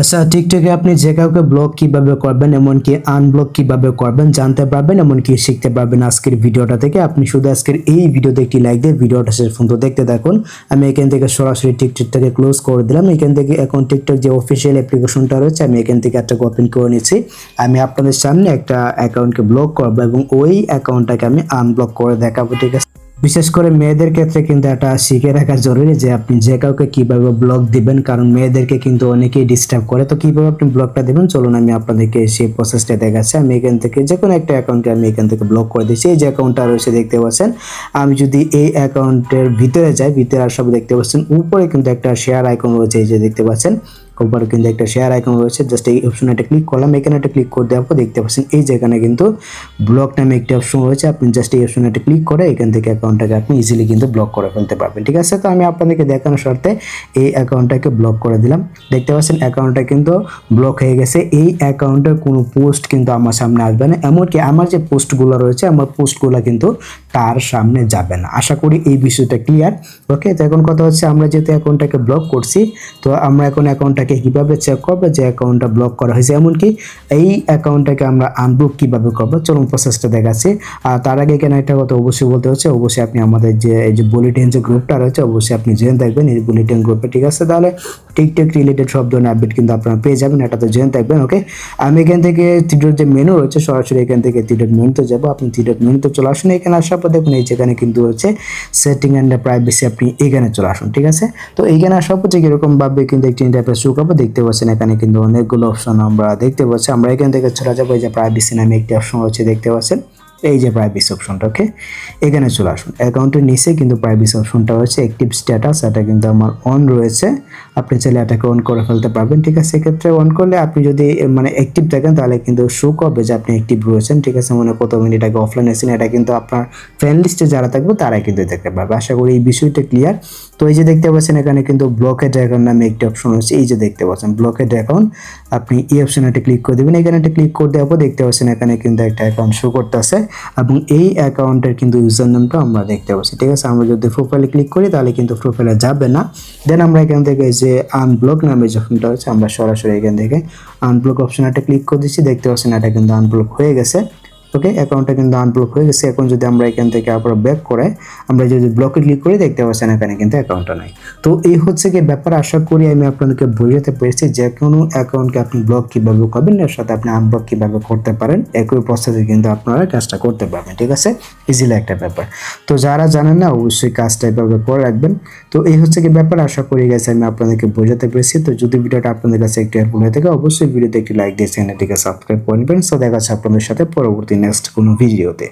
আচ্ছা টিকটকে আপনি যে কাউকে ব্লক কীভাবে করবেন, এমনকি আনব্লক কীভাবে করবেন, জানতে পারবেন, এমনকি শিখতে পারবেন আজকের ভিডিওটা থেকে। আপনি শুধু আজকের এই ভিডিওতে একটি লাইক দিয়ে ভিডিওটা শেষ পর্যন্ত দেখতে থাকুন। আমি এখান থেকে সরাসরি টিকটক থেকে ক্লোজ করে দিলাম। এখান থেকে এখন টিকটক যে অফিসিয়াল অ্যাপ্লিকেশনটা রয়েছে, আমি এখান থেকে একটা ওপেন করে নিচ্ছি। আমি আপনাদের সামনে একটা অ্যাকাউন্টকে ব্লক করব এবং ওই অ্যাকাউন্টটাকে আমি আনব্লক করে দেখাবো, ঠিক আছে? বিশেষ করে মেয়েদের ক্ষেত্রে কিন্তু এটা শিখে রাখা জরুরি যে আপনি যে কাউকে কীভাবে ব্লক দিবেন, কারণ মেয়েদেরকে কিন্তু অনেকেই ডিস্টার্ব করে। তো কীভাবে আপনি ব্লকটা দিবেন? চলুন আমি আপনাদেরকে সেই প্রসেসটা দেখাচ্ছি। আমি এখান থেকে যে কোনো একটা অ্যাকাউন্টকে আমি এখান থেকে ব্লক করে দিচ্ছি। এই যে অ্যাকাউন্টটা রয়েছে, দেখতে পাচ্ছেন? আমি যদি এই অ্যাকাউন্টের ভিতরে যাই, ভিতরে আর সব দেখতে পাচ্ছেন, উপরে কিন্তু একটা শেয়ার আইকন রয়েছে, এই যে দেখতে পাচ্ছেন? উপরে কিন্তু একটা শেয়ার আইকন রয়েছে। জাস্ট এই অপশনে একটা ক্লিক করলাম। এখানে একটা ক্লিক করে দেওয়ার পর দেখতে পাচ্ছেন, এই যেখানে কিন্তু ব্লক নামে একটি অপশন রয়েছে। আপনি জাস্ট এই অপশনে একটা ক্লিক করে এখান থেকে অ্যাকাউন্টটাকে আপনি ইজিলি কিন্তু ব্লক করে ফেলতে পারবেন। ঠিক আছে? তো আমি আপনাদেরকে দেখানোর শর্তে এই অ্যাকাউন্টটাকে ব্লক করে দিলাম। দেখতে পাচ্ছেন অ্যাকাউন্টটা কিন্তু ব্লক হয়ে গেছে। এই অ্যাকাউন্টের কোনো পোস্ট কিন্তু আমার সামনে আসবে না। এমনকি আমার যে পোস্টগুলো রয়েছে, আমার পোস্টগুলো কিন্তু তার সামনে যাবে না। আশা করি এই বিষয়টা ক্লিয়ার ওকে তো এখন কথা হচ্ছে আমরা যেহেতু অ্যাকাউন্টটাকে ব্লক করছি, তো আমরা এখন অ্যাকাউন্টটাকে কীভাবে চেক করব যে অ্যাকাউন্টটা ব্লক করা হয়েছে? এমনকি এই অ্যাকাউন্টটাকে আমরা আনব্লক কীভাবে করব? চলুন প্রসেসটা দেখাচ্ছি। আর তার আগে এখানে একটা কথা অবশ্যই বলতে হচ্ছে, অবশ্যই আপনি আমাদের যে, এই যে বুলেটিন যে গ্রুপটা রয়েছে, অবশ্যই আপনি জেনে থাকবেন এই বুলেটিন গ্রুপে ঠিক আছে? তাহলে টিকটক রিলেটেড সব ধরনের আপডেট কিন্তু আপনারা পেয়ে যাবেন এটাতে জেনে থাকবেন ওকে আমি এখান থেকে থিয়েটার যে মেনু রয়েছে, সরাসরি এখান থেকে থিয়েটার মেনুতে যাব। আপনি থিয়েটার মেনুতে চলে আসুন, এখানে আসার পর দেখুন এই যেখানে কিন্তু হচ্ছে সেটিং অ্যান্ড প্রাইভেসি আপনি এখানে চলে আসুন, ঠিক আছে? তো এইখানে আসার পর যে এরকমভাবে কিন্তু একটি ইন্টারফেস শুরু আমরা দেখতে পাচ্ছেন এখানে কিন্তু অনেকগুলো অপশন আমরা দেখতে পাচ্ছি। আমরা এখান থেকে চলে যাব, এই যে প্রাইভেসি নামে একটি অপশন রয়েছে, দেখতে পাচ্ছেন? এই যে প্রাইভেসি অপশনটা ওকে এখানে চলে আসুন। অ্যাকাউন্টের নিচে কিন্তু প্রাইভেসি অপশনটা রয়েছে অ্যাক্টিভ স্ট্যাটাস এটা কিন্তু আমার অন রয়েছে। আপনি চাইলে এটাকে অন করে ফেলতে পারবেন, ঠিক আছে? সেক্ষেত্রে অন করলে আপনি যদি মানে অ্যাক্টিভ থাকেন তাহলে কিন্তু শো করবে যে আপনি অ্যাক্টিভ রয়েছেন, ঠিক আছে? মানে কত মিনিট আগে অফলাইন আছেন এটা কিন্তু আপনার ফ্রেন্ড লিস্টে যারা থাকবে, তারাই কিন্তু দেখতে পারবে আশা করি এই বিষয়টা ক্লিয়ার তো এই যে দেখতে পাচ্ছেন, এখানে কিন্তু ব্লকেড অ্যাকাউন্ট নামে একটি অপশন রয়েছে। এই যে দেখতে পাচ্ছেন ব্লকেড অ্যাকাউন্ট আপনি এই অপশনে একটা ক্লিক করে দেবেন। এখানে একটা ক্লিক করে দেওয়ার পর দেখতে পাচ্ছেন, এখানে কিন্তু একটা অ্যাকাউন্ট শো করতেছে এবং এই অ্যাকাউন্টের কিন্তু ইউজার নামটা আমরা দেখতে পাচ্ছি, ঠিক আছে? আমরা যদি প্রোফাইলে ক্লিক করি, তাহলে কিন্তু প্রোফাইলে যাবে না। দেন আমরা এখান থেকে এই যে আনব্লক নামে যখনটা হচ্ছে আমরা সরাসরি এখান থেকে আনব্লক অপশন একটা ক্লিক করে দিচ্ছি। দেখতে পাচ্ছেন এটা কিন্তু আনব্লক হয়ে গেছে। ওকে অ্যাকাউন্টটা কিন্তু আনব্লক হয়ে গেছে। এখন যদি আমরা এখান থেকে আবার ব্যাক করে আমরা যদি ব্লকে ক্লিক করি, দেখতে পাচ্ছেন এখানে কিন্তু অ্যাকাউন্টটা নাই। তো এই হচ্ছে কি ব্যাপার, আশা করি আমি আপনাদেরকে বোঝাতে পেরেছি যে কোনো অ্যাকাউন্টকে আপনি ব্লক কীভাবে করবেন, এর সাথে আপনি আনব্লক কীভাবে করতে পারেন, একই প্রসেসে কিন্তু আপনারা কাজটা করতে পারবেন, ঠিক আছে? ইজিলি একটা ব্যাপার। তো যারা জানেন না, অবশ্যই কাজটা এভাবে করে রাখবেন। তো এই হচ্ছে কি ব্যাপার, আশা করি গেছে আমি আপনাদেরকে বোঝাতে পেরেছি। তো যদি ভিডিওটা আপনাদের কাছে একটু হেল্পফুল হয়ে থাকে, অবশ্যই ভিডিওতে একটি লাইক দিয়ে চ্যানেলটিকে সাবস্ক্রাইব করে নেবেন। সো দেখা আপনাদের সাথে পরবর্তী নেক্সট কোনো ভিডিওতে